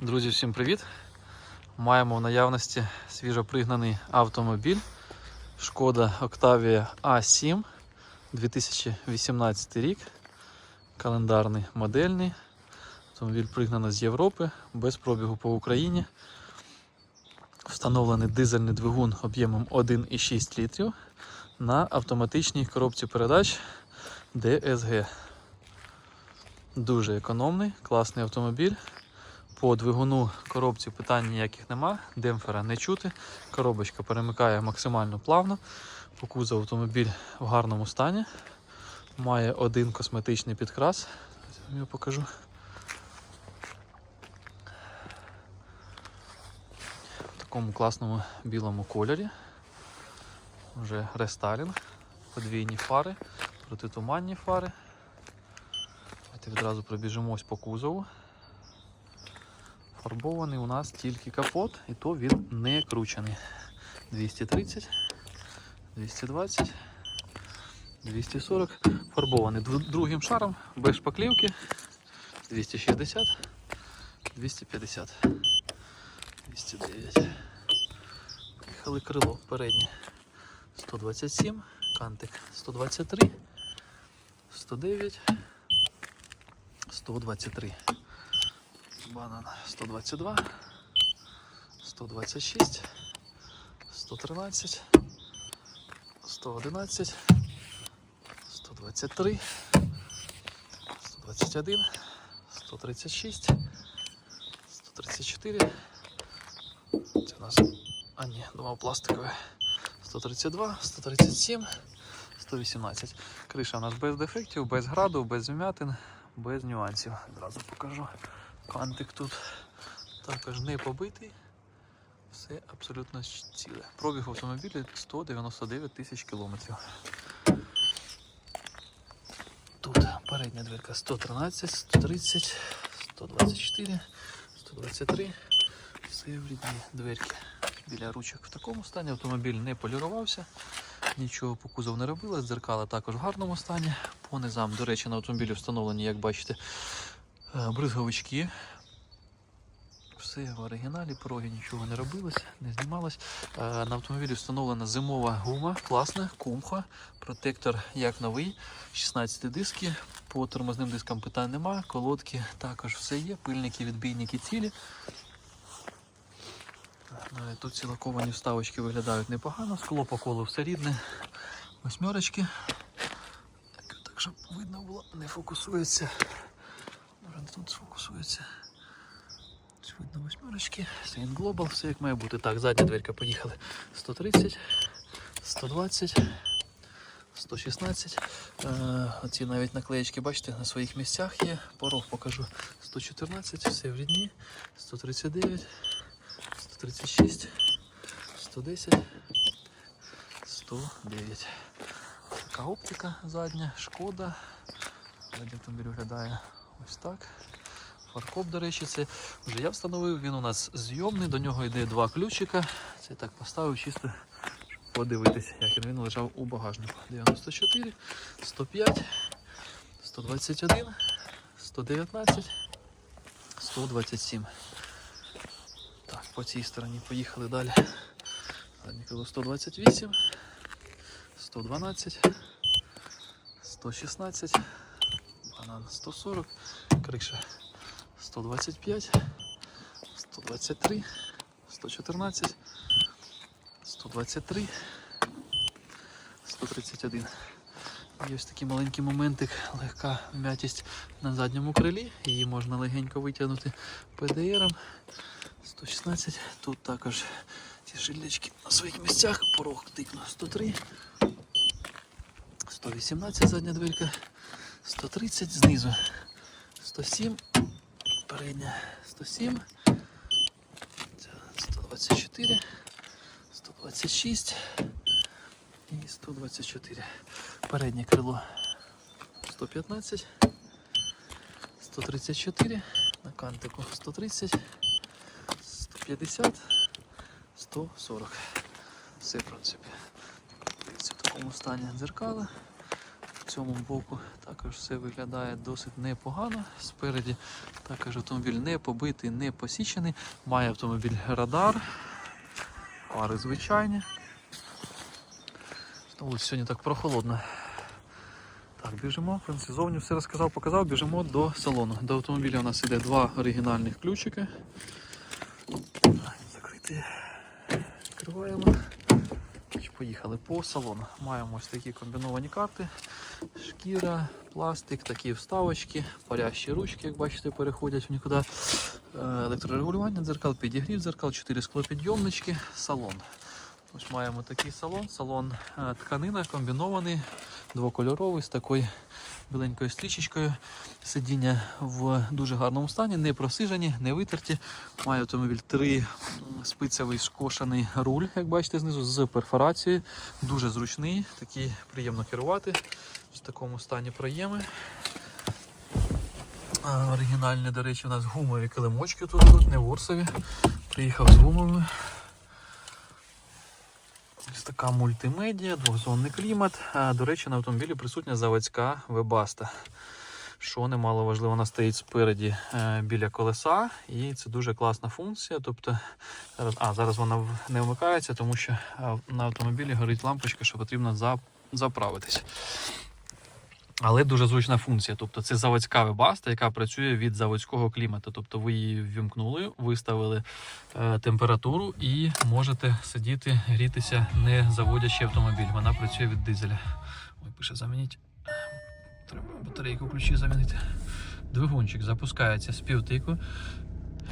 Друзі, всім привіт! Маємо в наявності свіжопригнаний автомобіль Шкода Octavia A7 2018 рік. Календарний модельний. Автомобіль пригнано з Європи без пробігу по Україні. Встановлений дизельний двигун об'ємом 1,6 літрів на автоматичній коробці передач DSG. Дуже економний, класний автомобіль. По двигуну коробці питань ніяких нема, демпфера не чути. Коробочка перемикає максимально плавно. По кузову автомобіль в гарному стані. Має один косметичний підкрас. Я покажу. В такому класному білому кольорі. Вже рестайлінг, подвійні фари, протитуманні фари. Давайте відразу пробіжимось по кузову. Фарбований у нас тільки капот, і то він не кручений. 230, 220, 240. Фарбований другим шаром, без шпаклівки. 260, 250, 209. Поїхали крило переднє. 127, кантик 123, 109, 123. Банан 122, 126, 113, 111, 123, 121, 136, 134. Це у нас. А ні, думав пластикове. 132, 137, 118. Криша у нас без дефектів, без граду, без вмятин, без нюансів. Одразу покажу. Кантик тут також не побитий. Все абсолютно ціле. Пробіг автомобіля 199 тисяч кілометрів. Тут передня дверка 113, 130, 124, 123. Все в рідні дверки. Біля ручок в такому стані. Автомобіль не полірувався, нічого по кузову не робилось. Дзеркала також в гарному стані. По низам, до речі, на автомобілі встановлені, як бачите, бризговички. Все в оригіналі, пороги нічого не робилось, не знімалось. Е, На автомобілі встановлена зимова гума, класна, кумха, протектор як новий, 16 диски. По тормозним дискам питань нема, колодки також все є, пильники, відбійники цілі. Е, Тут ці лаковані вставочки виглядають непогано, скло по колу все рідне. Восьмерочки. Так, щоб видно було, не фокусується. Може тут сфокусується. Ось Видно восьмерочки. Сейн Global, все як має бути. Так, задня дверка поїхали. 130, 120, 116. Е, оці навіть наклеєчки, бачите, на своїх місцях є. Порог покажу. 114, все в рідні. 139, 136, 110, 109. Така оптика задня, шкода. Задній автомобіль виглядає ось так. Фаркоп, до речі, це вже я встановив. Він у нас зйомний, до нього йде два ключика. Це так поставив чисто, подивитися, як він лежав у багажнику. 94, 105, 121, 119, 127. Так, по цій стороні поїхали далі. Заднє крило 128, 112, 116, банан 140, криша 125, 123, 114, 123, 131. Є ось такий маленький моментик, легка м'ятість на задньому крилі. Її можна легенько витягнути ПДРом. 116. Тут також ці шильдички на своїх місцях. Порог тикнув 103. 118 задня дверка. 130 знизу. 107. Передня 107. 124. 126. І 124. Переднє крило 115. 134. На кантику 130. 150. 140. Все, в принципі. В такому стані дзеркала. Цьому боку також все виглядає досить непогано. Спереді також автомобіль не побитий, не посічений. Має автомобіль радар, фари звичайні. Ось сьогодні так прохолодно. Так, біжимо, принципі, зовні все розказав, показав, біжимо до салону. До автомобіля у нас іде два оригінальних ключики. Закрити. Відкриваємо. Поїхали по салону. Маємо ось такі комбіновані карти. Шкіра, пластик, такі вставочки, парящі ручки, як бачите, переходять в нікуди. Е, Електрорегулювання дзеркал, підігрів дзеркал, 4 склопідйомнички, салон. Ось маємо такий салон. Салон е, тканина комбінований, двокольоровий з такою біленькою стрічечкою. Сидіння в дуже гарному стані, не просижені, не витерті. Має автомобіль три спицевий скошений руль, як бачите, знизу з перфорацією. Дуже зручний, такий приємно керувати. В такому стані проєми. Оригінальні, до речі, у нас гумові килимочки тут не ворсові. Приїхав з гумовими. Ось така мультимедія, двохзонний клімат. До речі, на автомобілі присутня заводська вебаста. Що немало важливо, вона стоїть спереді е, біля колеса, і це дуже класна функція. Тобто, зараз, а, зараз вона не вмикається, тому що е, на автомобілі горить лампочка, що потрібно заправитись. Але дуже зручна функція. Тобто це заводська вебаста, яка працює від заводського клімату. Тобто ви її ввімкнули, виставили е, температуру і можете сидіти, грітися, не заводячи автомобіль. Вона працює від дизеля. Ой, пише замініть. Треба батарейку ключі замінити. Двигунчик запускається з півтику.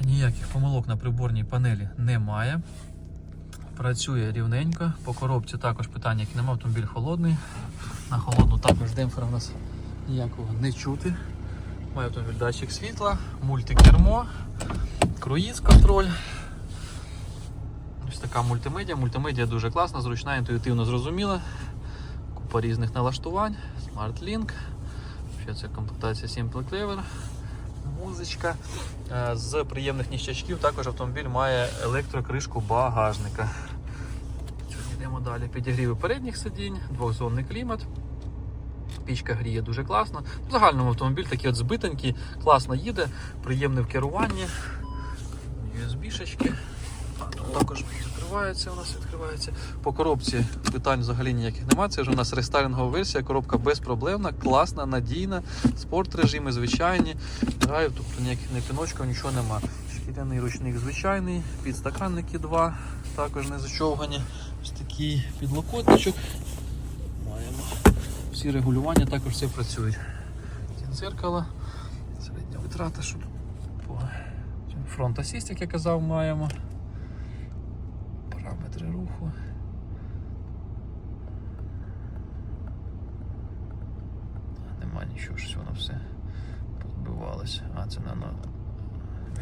Ніяких помилок на приборній панелі немає. Працює рівненько. По коробці також питання, які немає. Автомобіль холодний. На холодну також демпфера у нас ніякого не чути. Має автомобіль датчик світла, мультикермо, круїз контроль. Ось така мультимедіа. Мультимедіа дуже класна, зручна, інтуїтивно зрозуміла. Купа різних налаштувань, SmartLink. Ще це комплектація Simple Clever. Музичка. Е, З приємних ніщачків також автомобіль має електрокришку багажника. Йдемо далі. Підігріви передніх сидінь, двохзонний клімат. Пічка гріє дуже класно. В загальному автомобіль такий от збитенький, класно їде, приємний в керуванні. USB-шечки. Також відкривається у нас відкривається. По коробці питань взагалі ніяких немає. Це вже у нас рестайлінгова версія, коробка безпроблемна, класна, надійна, спорт режими звичайні. Драйв, тобто ніяких не піночків, нічого нема. Шкіряний ручник звичайний, підстаканники два, також не зачовгані. Ось такий підлокотничок. Всі регулювання, також все працюють. Дзеркало, середня витрата, що по фронт асіст, як я казав, маємо. Параметри руху. Нема нічого, щось воно все позбивалося. А, це на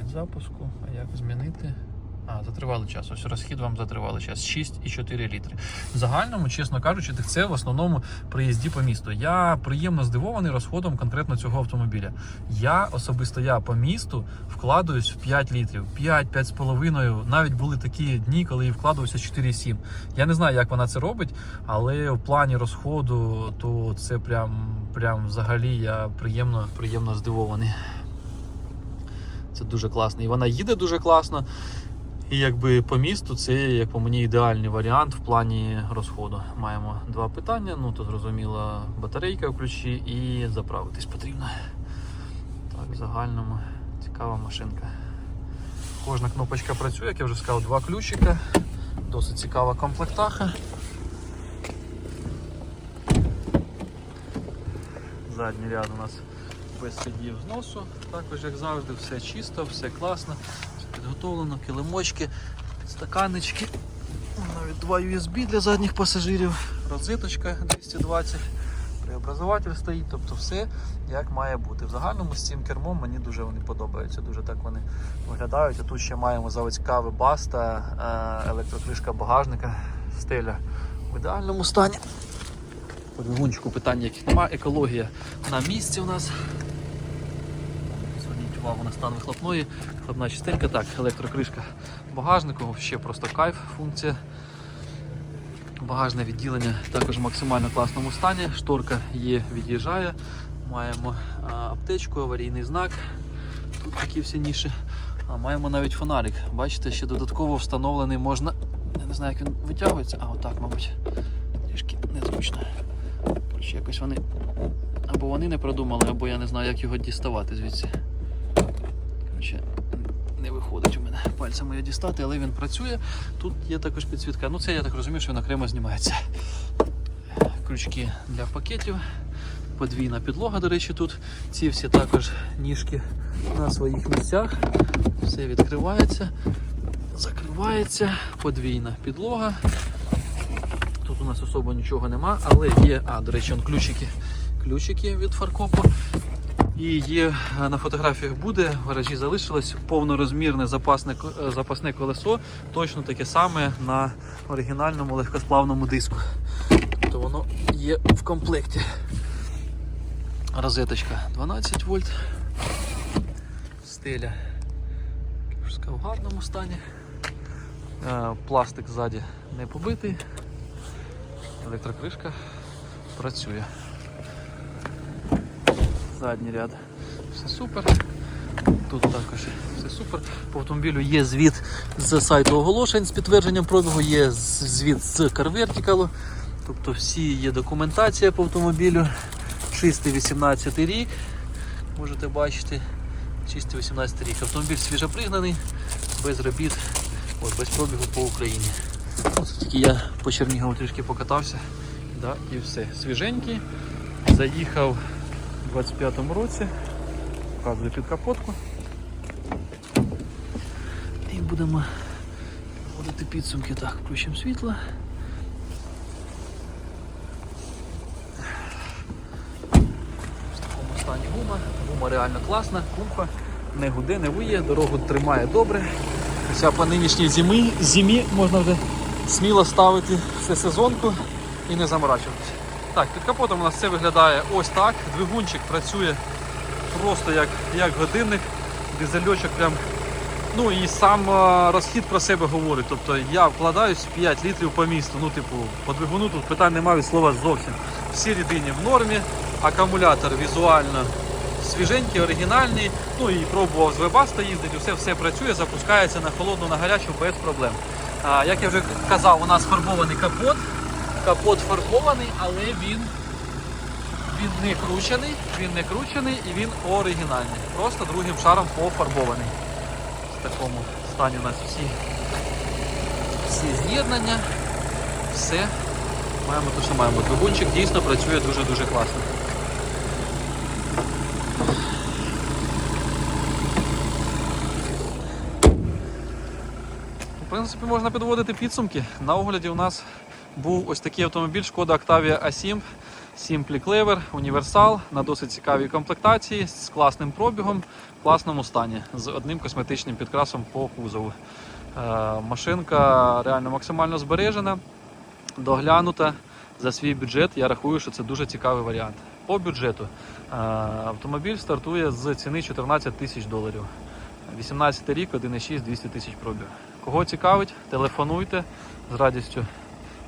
від запуску. А як змінити? А, затривалий час. Ось розхід вам затривалий час. 6,4 літри. В загальному, чесно кажучи, це в основному при їзді по місту. Я приємно здивований розходом конкретно цього автомобіля. Я особисто я по місту вкладаюсь в 5 літрів, 5-5,5. Навіть були такі дні, коли я вкладувався 4,7. Я не знаю, як вона це робить, але в плані розходу, то це прям, прям взагалі я приємно, приємно здивований. Це дуже класно. І вона їде дуже класно. І якби по місту це, як по мені, ідеальний варіант в плані розходу. Маємо два питання. Ну, то зрозуміло, батарейка в ключі і заправитись потрібно. Так, в загальному цікава машинка. Кожна кнопочка працює, як я вже сказав, два ключика. Досить цікава комплектаха. Задній ряд у нас без слідів зносу. Також, як завжди, все чисто, все класно, підготовлено, килимочки, підстаканнички. Навіть два USB для задніх пасажирів, розеточка 220, преобразователь стоїть, тобто все як має бути. В загальному з цим кермом мені дуже вони подобаються, дуже так вони виглядають. А тут ще маємо заводська вебаста, е, електрокришка багажника, стеля в ідеальному стані. По двигунчику питань яких немає. Екологія на місці у нас. Зверніть увагу на стан вихлопної. Вихлопна частинка. Так, електрокришка багажнику, ще просто кайф функція. Багажне відділення також в максимально класному стані. Шторка є, від'їжджає. Маємо аптечку, аварійний знак. Тут такі всі ніші. А маємо навіть фонарик. Бачите, ще додатково встановлений можна. Я не знаю, як він витягується, а отак, мабуть. Трішки незручно. Якось вони. Або вони не продумали, або я не знаю, як його діставати звідси. Коротше, не виходить у мене пальцем його дістати, але він працює. Тут є також підсвітка. Ну це я так розумію, що він окремо знімається. Крючки для пакетів. Подвійна підлога, до речі, тут. Ці всі також ніжки на своїх місцях. Все відкривається, закривається, подвійна підлога. Тут у нас особо нічого нема, але є, а, до речі, он ключики, ключики від фаркопу. І є е, на фотографіях буде, в гаражі залишилось повнорозмірне запасне, е, запасне колесо, точно таке саме на оригінальному легкосплавному диску. Тобто воно є в комплекті. Розеточка 12 вольт. Стеля в гарному стані. Е, Пластик ззаді не побитий. Електрокришка працює. Задній ряд. Все супер. Тут також все супер. По автомобілю є звіт з сайту оголошень з підтвердженням пробігу, є звіт з CarVertical. Тобто всі є документація по автомобілю. Чистий 18 рік. Можете бачити. Чистий 18 рік. Автомобіль свіжопригнаний, без робіт, от, без пробігу по Україні. От тільки я по Чернігову трішки покатався. Да, і все. Свіженький. Заїхав 25-му році. Показую під капотку. І будемо вводити підсумки. Так, включимо світло. В такому стані гума. Гума реально класна, кумфа, не гуде, не виє, дорогу тримає добре. Хоча по нинішній зимі, зимі можна вже сміло ставити все сезонку і не заморачуватися. Так, під капотом у нас це виглядає ось так. Двигунчик працює просто як, як годинник, дизельочок прям. Ну і сам розхід про себе говорить. Тобто я вкладаюсь 5 літрів по місту. Ну, типу, по двигуну тут питань немає від слова зовсім. Всі рідині в нормі, акумулятор візуально свіженький, оригінальний. Ну і пробував з вебаста їздити, все, все працює, запускається на холодну, на гарячу без проблем. А, як я вже казав, у нас фарбований капот. Капот фарбований, але він він не кручений, він не кручений і він оригінальний. Просто другим шаром пофарбований. В такому стані у нас всі, всі з'єднання. Все. Маємо те, що маємо. Двигунчик дійсно працює дуже-дуже класно. В принципі, можна підводити підсумки. На огляді у нас був ось такий автомобіль Шкода Octavia A7 Simply Clever, універсал на досить цікавій комплектації з класним пробігом, в класному стані, з одним косметичним підкрасом по кузову. Е, машинка реально максимально збережена, доглянута за свій бюджет. Я рахую, що це дуже цікавий варіант. По бюджету е, автомобіль стартує з ціни 14 тисяч доларів. 18 рік, 1,6, 200 тисяч пробіг. Кого цікавить, телефонуйте з радістю.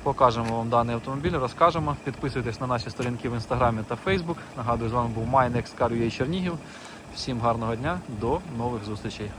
Покажемо вам даний автомобіль, розкажемо. Підписуйтесь на наші сторінки в інстаграмі та Фейсбук. Нагадую, з вами був MyNextCar.ua Чернігів. Всім гарного дня, до нових зустрічей.